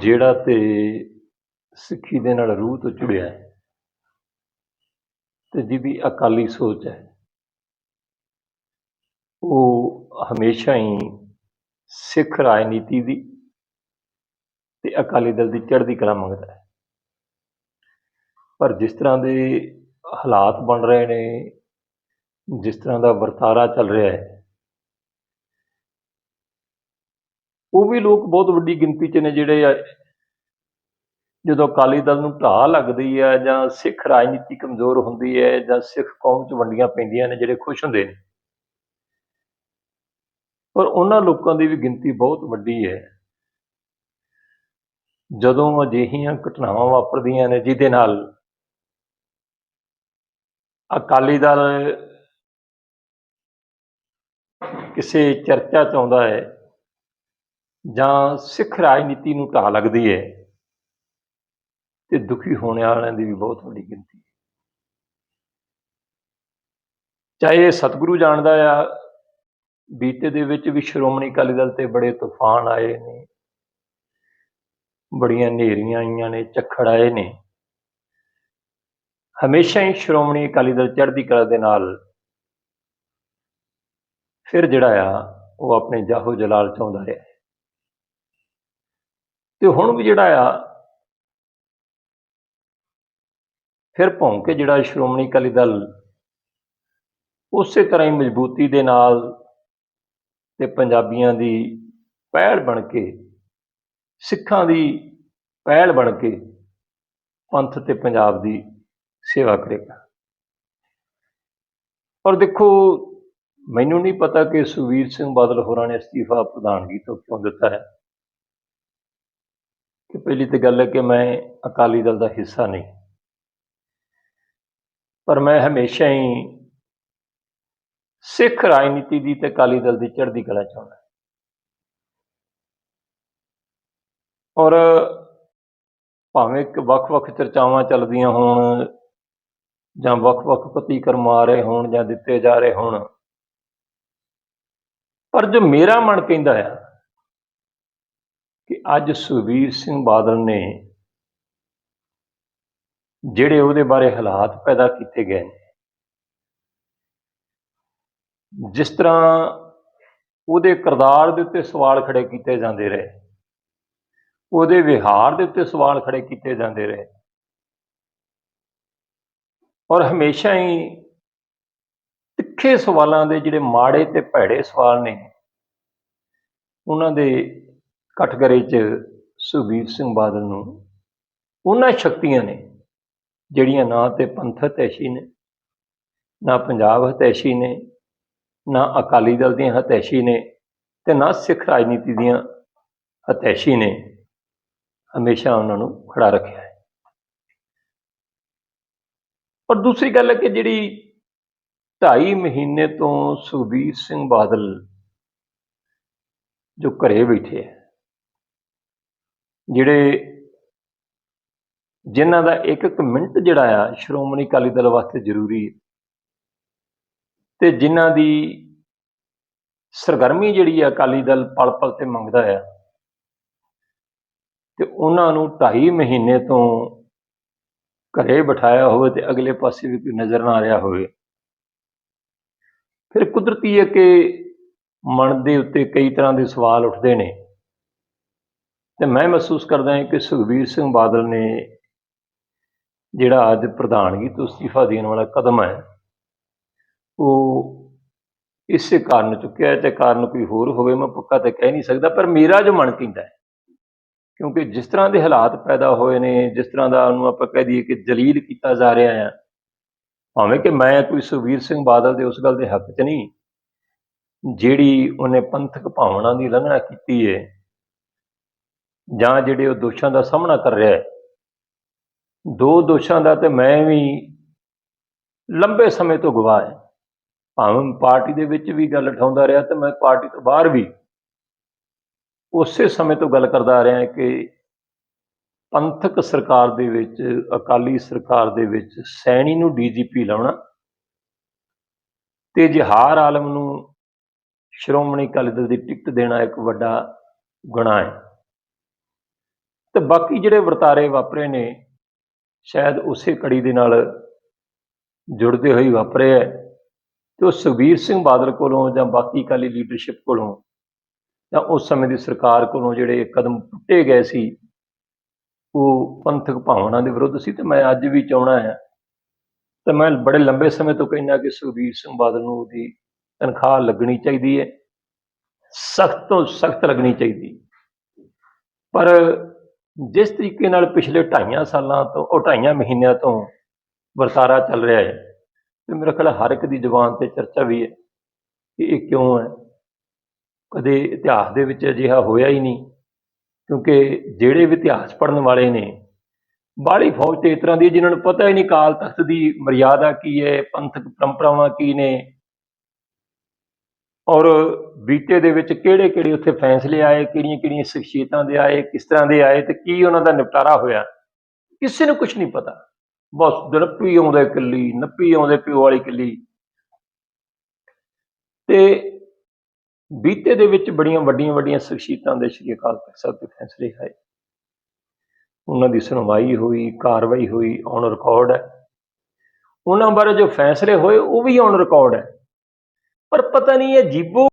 ਜਿਹੜਾ ਤੇ ਸਿੱਖੀ ਦੇ ਨਾਲ ਰੂਹ ਤੋਂ ਜੁੜਿਆ ਹੈ ਤੇ ਜਿਹਦੀ ਅਕਾਲੀ ਸੋਚ ਹੈ, ਉਹ ਹਮੇਸ਼ਾ ਹੀ ਸਿੱਖ ਰਾਜਨੀਤੀ ਦੀ ਤੇ ਅਕਾਲੀ ਦਲ ਦੀ ਚੜ੍ਹਦੀ ਕਲਾ ਮੰਗਦਾ ਹੈ। ਪਰ ਜਿਸ ਤਰ੍ਹਾਂ ਦੇ ਹਾਲਾਤ ਬਣ ਰਹੇ ਨੇ, ਜਿਸ ਤਰ੍ਹਾਂ ਦਾ ਵਰਤਾਰਾ ਚੱਲ ਰਿਹਾ ਹੈ ਉਹ ਵੀ ਲੋਕ ਬਹੁਤ ਵੱਡੀ ਗਿਣਤੀ 'ਚ ਨੇ ਜਿਹੜੇ ਆ, ਜਦੋਂ ਅਕਾਲੀ ਦਲ ਨੂੰ ਢਾਹ ਲੱਗਦੀ ਹੈ ਜਾਂ ਸਿੱਖ ਰਾਜਨੀਤੀ ਕਮਜ਼ੋਰ ਹੁੰਦੀ ਹੈ ਜਾਂ ਸਿੱਖ ਕੌਮ 'ਚ ਵੰਡੀਆਂ ਪੈਂਦੀਆਂ ਨੇ ਜਿਹੜੇ ਖੁਸ਼ ਹੁੰਦੇ ਨੇ। ਪਰ ਉਹਨਾਂ ਲੋਕਾਂ ਦੀ ਵੀ ਗਿਣਤੀ ਬਹੁਤ ਵੱਡੀ ਹੈ। ਜਦੋਂ ਅਜਿਹੀਆਂ ਘਟਨਾਵਾਂ ਵਾਪਰਦੀਆਂ ਨੇ ਜਿਹਦੇ ਨਾਲ ਅਕਾਲੀ ਦਲ ਕਿਸੇ ਚਰਚਾ ਚ ਆਉਂਦਾ ਹੈ ਜਾਂ ਸਿੱਖ ਰਾਜਨੀਤੀ ਨੂੰ ਢਾਹ ਲੱਗਦੀ ਹੈ, ਤੇ ਦੁਖੀ ਹੋਣ ਵਾਲਿਆਂ ਦੀ ਵੀ ਬਹੁਤ ਵੱਡੀ ਗਿਣਤੀ ਹੈ। ਚਾਹੇ ਇਹ ਸਤਿਗੁਰੂ ਜਾਣਦਾ ਆ, ਬੀਤੇ ਦੇ ਵਿੱਚ ਵੀ ਸ਼੍ਰੋਮਣੀ ਅਕਾਲੀ ਦਲ ਤੇ ਬੜੇ ਤੂਫਾਨ ਆਏ ਨੇ, ਬੜੀਆਂ ਹਨੇਰੀਆਂ ਆਈਆਂ ਨੇ, ਝੱਖੜ ਆਏ ਨੇ। ਹਮੇਸ਼ਾ ਹੀ ਸ਼੍ਰੋਮਣੀ ਅਕਾਲੀ ਦਲ ਚੜ੍ਹਦੀ ਕਲਾ ਦੇ ਨਾਲ ਫਿਰ ਜਿਹੜਾ ਆ, ਉਹ ਆਪਣੇ ਜਾਹੋ ਜਲਾਲ ਚਾਹੁੰਦਾ ਰਿਹਾ। ਤੇ ਹੁਣ ਵੀ ਜਿਹੜਾ ਆ, ਫਿਰ ਭੌਂ ਕੇ ਜਿਹੜਾ ਸ਼੍ਰੋਮਣੀ ਅਕਾਲੀ ਦਲ ਉਸੇ ਤਰ੍ਹਾਂ ਹੀ ਮਜ਼ਬੂਤੀ ਦੇ ਨਾਲ ਤੇ ਪੰਜਾਬੀਆਂ ਦੀ ਪਹਿਲ ਬਣ ਕੇ, ਸਿੱਖਾਂ ਦੀ ਪਹਿਲ ਬਣ ਕੇ ਪੰਥ ਤੇ ਪੰਜਾਬ ਦੀ ਸੇਵਾ ਕਰੇਗਾ। ਔਰ ਦੇਖੋ, ਮੈਨੂੰ ਨਹੀਂ ਪਤਾ ਕਿ ਸੁਵੀਰ ਸਿੰਘ ਬਾਦਲ ਹੋਰਾਂ ਨੇ ਅਸਤੀਫਾ ਪ੍ਰਧਾਨਗੀ ਤੋਂ ਕਿਉਂ ਦਿੱਤਾ ਹੈ। ਪਹਿਲੀ ਤੇ ਗੱਲ ਹੈ ਕਿ ਮੈਂ ਅਕਾਲੀ ਦਲ ਦਾ ਹਿੱਸਾ ਨਹੀਂ। ਪਰ ਮੈਂ ਹਮੇਸ਼ਾ ਹੀ ਸਿੱਖ ਰਾਜਨੀਤੀ ਦੀ ਤੇ ਅਕਾਲੀ ਦਲ ਦੀ ਚੜ੍ਹਦੀ ਕਲਾ ਚਾਹੁੰਦਾ ਔਰ ਭਾਵੇਂ ਕਿ ਵੱਖ-ਵੱਖ ਚਰਚਾਵਾਂ ਚੱਲਦੀਆਂ ਹੋਣ ਜਾਂ ਵੱਖ-ਵੱਖ ਪ੍ਰਤੀਕਰਮ ਆ ਰਹੇ ਹੋਣ ਜਾਂ ਦਿੱਤੇ ਜਾ ਰਹੇ ਹੋਣ, ਪਰ ਜੋ ਮੇਰਾ ਮਨ ਕਹਿੰਦਾ ਆ ਕਿ ਅੱਜ ਸੁਵੀਰ ਸਿੰਘ ਬਾਦਲ ਨੇ ਜਿਹੜੇ ਉਹਦੇ ਬਾਰੇ ਹਾਲਾਤ ਪੈਦਾ ਕੀਤੇ ਗਏ ਨੇ, ਜਿਸ ਤਰ੍ਹਾਂ ਉਹਦੇ ਕਿਰਦਾਰ ਦੇ ਉੱਤੇ ਸਵਾਲ ਖੜੇ ਕੀਤੇ ਜਾਂਦੇ ਰਹੇ, ਉਹਦੇ ਵਿਹਾਰ ਦੇ ਉੱਤੇ ਸਵਾਲ ਖੜੇ ਕੀਤੇ ਜਾਂਦੇ ਰਹੇ, ਔਰ ਹਮੇਸ਼ਾ ਹੀ ਤਿੱਖੇ ਸਵਾਲਾਂ ਦੇ ਜਿਹੜੇ ਮਾੜੇ ਤੇ ਭੈੜੇ ਸਵਾਲ ਨੇ, ਉਹਨਾਂ ਦੇ ਕਟਗਰੇ 'ਚ ਸੁਖਬੀਰ ਸਿੰਘ ਬਾਦਲ ਨੂੰ। ਉਹਨਾਂ ਸ਼ਕਤੀਆਂ ਨੇ, ਜਿਹੜੀਆਂ ਨਾ ਤੇ ਪੰਥ ਹਤੈਸ਼ੀ ਨੇ, ਨਾ ਪੰਜਾਬ ਹਤੈਸ਼ੀ ਨੇ, ਨਾ ਅਕਾਲੀ ਦਲ ਦੀਆਂ ਹਤੈਸ਼ੀ ਨੇ ਤੇ ਨਾ ਸਿੱਖ ਰਾਜਨੀਤੀ ਦੀਆਂ ਹਤੈਸ਼ੀ ਨੇ, ਹਮੇਸ਼ਾ ਉਹਨਾਂ ਨੂੰ ਖੜਾ ਰੱਖਿਆ ਹੈ। ਪਰ ਦੂਸਰੀ ਗੱਲ ਹੈ ਕਿ ਜਿਹੜੀ 2.5 ਮਹੀਨੇ ਤੋਂ ਸੁਖਬੀਰ ਸਿੰਘ ਬਾਦਲ ਜੋ ਘਰੇ ਬੈਠੇ ਹੈ ਜਿਹੜੇ ਜਿਨ੍ਹਾਂ ਦਾ ਇੱਕ ਇੱਕ ਮਿੰਟ ਜਿਹੜਾ ਆ, ਸ਼੍ਰੋਮਣੀ ਅਕਾਲੀ ਦਲ ਵਾਸਤੇ ਜ਼ਰੂਰੀ ਹੈ। ਤੇ ਜਿਨ੍ਹਾਂ ਦੀ ਸਰਗਰਮੀ ਜਿਹੜੀ ਆ ਅਕਾਲੀ ਦਲ ਪਲ ਪਲ ਤੇ ਮੰਗਦਾ ਆ, ਤੇ ਉਹਨਾਂ ਨੂੰ 2.5 ਮਹੀਨੇ ਤੋਂ ਘਰੇ ਬਿਠਾਇਆ ਹੋਵੇ ਤੇ ਅਗਲੇ ਪਾਸੇ ਵੀ ਕੋਈ ਨਜ਼ਰ ਨਾ ਆ ਰਿਹਾ ਹੋਵੇ। ਫਿਰ ਕੁਦਰਤੀ ਹੈ ਕਿ ਮਨ ਦੇ ਉੱਤੇ ਕਈ ਤਰ੍ਹਾਂ ਦੇ ਸਵਾਲ ਉੱਠਦੇ ਨੇ। ਤੇ ਮੈਂ ਮਹਿਸੂਸ ਕਰਦਾ ਹਾਂ ਕਿ ਸੁਖਬੀਰ ਸਿੰਘ ਬਾਦਲ ਨੇ ਜਿਹੜਾ ਅੱਜ ਪ੍ਰਧਾਨਗੀ ਤੋਂ ਅਸਤੀਫਾ ਦੇਣ ਵਾਲਾ ਕਦਮ ਹੈ, ਉਹ ਇਸੇ ਕਾਰਨ ਚੁੱਕਿਆ ਤੇ ਕਾਰਨ ਕੋਈ ਹੋਰ ਹੋਵੇ ਮੈਂ ਪੱਕਾ ਤੇ ਕਹਿ ਨਹੀਂ ਸਕਦਾ, ਪਰ ਮੇਰਾ ਜੋ ਮਨ ਕਹਿੰਦਾ ਹੈ, ਕਿਉਂਕਿ ਜਿਸ ਤਰ੍ਹਾਂ ਦੇ ਹਾਲਾਤ ਪੈਦਾ ਹੋਏ ਨੇ, ਜਿਸ ਤਰ੍ਹਾਂ ਦਾ ਉਹਨੂੰ ਆਪਾਂ ਕਹਿ ਦਈਏ ਕਿ ਜਲੀਲ ਕੀਤਾ ਜਾ ਰਿਹਾ ਹੈ, ਭਾਵੇਂ ਕਿ ਮੈਂ ਕੋਈ ਸੁਖਬੀਰ ਸਿੰਘ ਬਾਦਲ ਦੇ ਉਸ ਗੱਲ ਦੇ ਹੱਕ 'ਚ ਨਹੀਂ, ਜਿਹੜੀ ਉਹਨੇ ਪੰਥਕ ਭਾਵਨਾ ਦੀ ਲੰਘਣਾ ਕੀਤੀ ਹੈ ਜਾਂ ਜਿਹੜੇ ਉਹ ਦੋਸ਼ਾਂ ਦਾ ਸਾਹਮਣਾ ਕਰ ਰਿਹਾ ਹੈ, ਦੋ ਦੋਸ਼ਾਂ ਦਾ ਤੇ ਮੈਂ ਵੀ ਲੰਬੇ ਸਮੇਂ ਤੋਂ ਗਵਾਹ ਹਾਂ। ਭਾਵੇਂ ਪਾਰਟੀ ਦੇ ਵਿੱਚ ਵੀ ਗੱਲ ਉਠਾਉਂਦਾ ਰਿਹਾ ਤੇ ਮੈਂ ਪਾਰਟੀ ਤੋਂ ਬਾਹਰ ਵੀ ਉਸੇ ਸਮੇਂ ਤੋਂ ਗੱਲ ਕਰਦਾ ਰਿਹਾ ਕਿ ਪੰਥਕ ਸਰਕਾਰ ਦੇ ਵਿੱਚ, ਅਕਾਲੀ ਸਰਕਾਰ ਦੇ ਵਿੱਚ ਸੈਣੀ ਨੂੰ ਡੀਜੀਪੀ ਲਾਉਣਾ ਤੇ ਜਹਾਰ ਆਲਮ ਨੂੰ ਸ਼੍ਰੋਮਣੀ ਅਕਾਲੀ ਦਲ ਦੀ ਟਿਕਟ ਦੇਣਾ ਇੱਕ ਵੱਡਾ ਗੁਨਾਹ ਹੈ। ਤੇ ਬਾਕੀ ਜਿਹੜੇ ਵਰਤਾਰੇ ਵਾਪਰੇ ਨੇ, ਸ਼ਾਇਦ ਉਸੇ ਕੜੀ ਦੇ ਨਾਲ ਜੁੜਦੇ ਹੋਏ ਵਾਪਰੇ ਹੈ ਤੇ ਉਹ ਸੁਖਬੀਰ ਸਿੰਘ ਬਾਦਲ ਕੋਲੋਂ ਜਾਂ ਬਾਕੀ ਅਕਾਲੀ ਲੀਡਰਸ਼ਿਪ ਕੋਲੋਂ ਜਾਂ ਉਸ ਸਮੇਂ ਦੀ ਸਰਕਾਰ ਕੋਲੋਂ ਜਿਹੜੇ ਕਦਮ ਪੁੱਟੇ ਗਏ ਸੀ, ਉਹ ਪੰਥਕ ਭਾਵਨਾ ਦੇ ਵਿਰੁੱਧ ਸੀ ਤੇ ਮੈਂ ਅੱਜ ਵੀ ਚਾਹਣਾ ਹੈ ਤੇ ਮੈਂ ਬੜੇ ਲੰਬੇ ਸਮੇਂ ਤੋਂ ਕਹਿੰਦਾ ਕਿ ਸੁਖਬੀਰ ਸਿੰਘ ਬਾਦਲ ਨੂੰ ਉਹਦੀ ਤਨਖਾਹ ਲੱਗਣੀ ਚਾਹੀਦੀ ਹੈ ਸਖਤ ਤੋਂ ਸਖਤ ਲੱਗਣੀ ਚਾਹੀਦੀ। ਪਰ ਜਿਸ ਤਰੀਕੇ ਨਾਲ ਪਿਛਲੇ ਢਾਈਆਂ ਸਾਲਾਂ ਤੋਂ, ਉਹ ਢਾਈਆਂ ਮਹੀਨਿਆਂ ਤੋਂ ਵਰਤਾਰਾ ਚੱਲ ਰਿਹਾ ਹੈ, ਤੇ ਮੇਰਾ ਖਿਆਲ ਹਰ ਇੱਕ ਦੀ ਜ਼ੁਬਾਨ ਤੇ ਚਰਚਾ ਵੀ ਹੈ ਕਿ ਇਹ ਕਿਉਂ ਹੈ? ਕਦੇ ਇਤਿਹਾਸ ਦੇ ਵਿੱਚ ਅਜਿਹਾ ਹੋਇਆ ਹੀ ਨਹੀਂ, ਕਿਉਂਕਿ ਜਿਹੜੇ ਵੀ ਇਤਿਹਾਸ ਪੜ੍ਹਨ ਵਾਲੇ ਨੇ, ਬਾਹਲੀ ਫੌਜ ਤੇ ਇਸ ਤਰ੍ਹਾਂ ਦੀ ਹੈ ਜਿਨ੍ਹਾਂ ਨੂੰ ਪਤਾ ਹੀ ਨਹੀਂ ਕਾਲ ਤਖਤ ਦੀ ਮਰਿਆਦਾ ਕੀ ਹੈ, ਪੰਥਕ ਪਰੰਪਰਾਵਾਂ ਕੀ ਨੇ ਔਰ ਬੀਤੇ ਦੇ ਵਿੱਚ ਕਿਹੜੇ ਕਿਹੜੇ ਉੱਥੇ ਫੈਸਲੇ ਆਏ ਕਿਹੜੀਆਂ ਕਿਹੜੀਆਂ ਸ਼ਖਸੀਅਤਾਂ ਦੇ ਆਏ, ਕਿਸ ਤਰ੍ਹਾਂ ਦੇ ਆਏ ਤੇ ਕੀ ਉਹਨਾਂ ਦਾ ਨਿਪਟਾਰਾ ਹੋਇਆ, ਕਿਸੇ ਨੂੰ ਕੁਝ ਨਹੀਂ ਪਤਾ। ਬਸ ਨੱਪੀ ਆਉਂਦੇ ਕਿੱਲੀ ਨੱਪੀ ਆਉਂਦੇ ਪਿਓ ਵਾਲੀ ਕਿੱਲੀ ਤੇ ਬੀਤੇ ਦੇ ਵਿੱਚ ਬੜੀਆਂ ਵੱਡੀਆਂ ਵੱਡੀਆਂ ਸ਼ਖਸੀਅਤਾਂ ਦੇ ਸ਼੍ਰੀ ਅਕਾਲ ਤਖਤ ਸਾਹਿਬ ਦੇ ਫੈਸਲੇ ਆਏ। ਉਹਨਾਂ ਦੀ ਸੁਣਵਾਈ ਹੋਈ, ਕਾਰਵਾਈ ਹੋਈ ਔਨ ਰਿਕਾਰਡ ਹੈ। ਉਹਨਾਂ ਬਾਰੇ ਜੋ ਫੈਸਲੇ ਹੋਏ, ਉਹ ਵੀ ਔਨ ਰਿਕਾਰਡ ਹੈ। ਪਰ ਪਤਾ ਨਹੀਂ ਇਹ ਜੀਬੋ